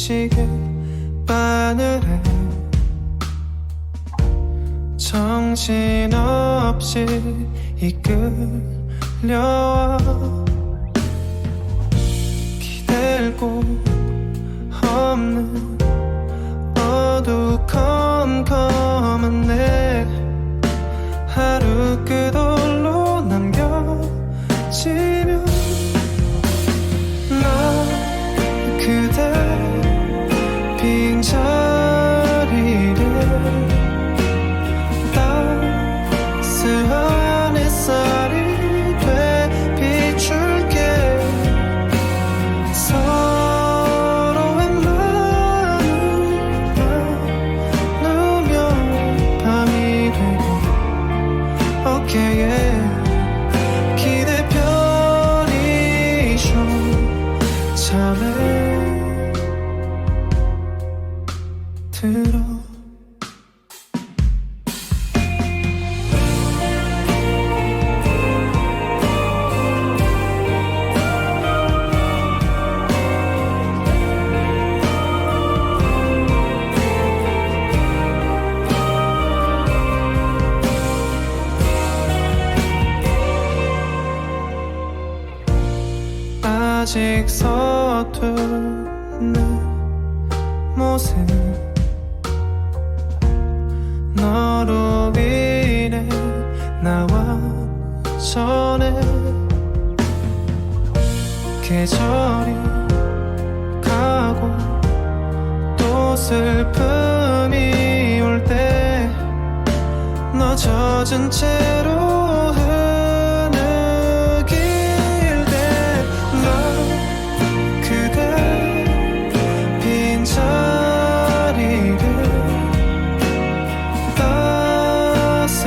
시계 바늘에 정신없이 이끌려와 기댈 곳 없는 들어 아직 서투는 모습. 너로 인해 나와 전에 계절이 가고 또 슬픔이 올 때 너 젖은 채로